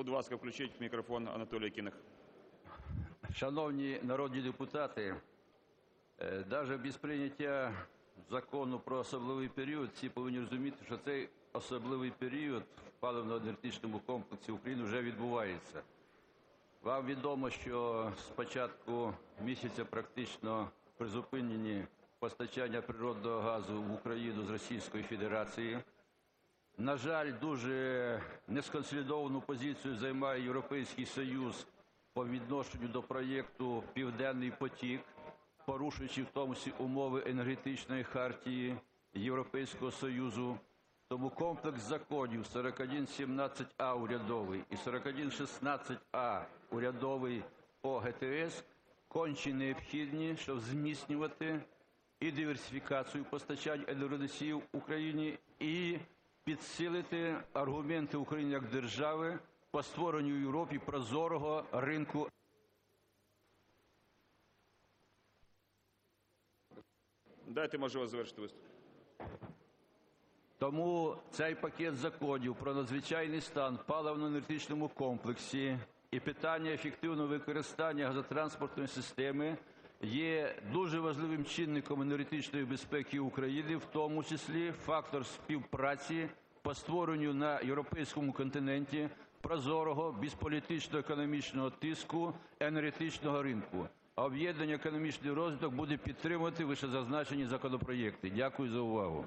Будь ласка, включіть мікрофон Анатолію Кінах. Шановні народні депутати, навіть без прийняття Закону про особливий період всі повинні розуміти, що цей особливий період в паливно-енергетичному комплексі України вже відбувається. Вам відомо, що з початку місяця практично призупинені постачання природного газу в Україну з Російської Федерації. На жаль, дуже несконсолідовану позицію займає Європейський Союз по відношенню до проєкту "Південний потік", порушуючи в тому числі умови енергетичної хартії Європейського Союзу. Тому комплекс законів 4117а урядовий і 4116а урядовий по ГТС конче необхідні, щоб зміцнювати і диверсифікацію постачань енергоносіїв Україні, і підсилити аргументи України як держави по створенню в Європі прозорого ринку Дайте можливість завершити виступ. Тому цей пакет законів про надзвичайний стан в паливно-енергетичному комплексі і питання ефективного використання газотранспортної системи є дуже важливим чинником енергетичної безпеки України, в тому числі фактор співпраці по створенню на європейському континенті прозорого, без політично-економічного тиску енергетичного ринку. А Об'єднання "Економічний розвиток" буде підтримувати вищезазначені законопроекти. Дякую за увагу.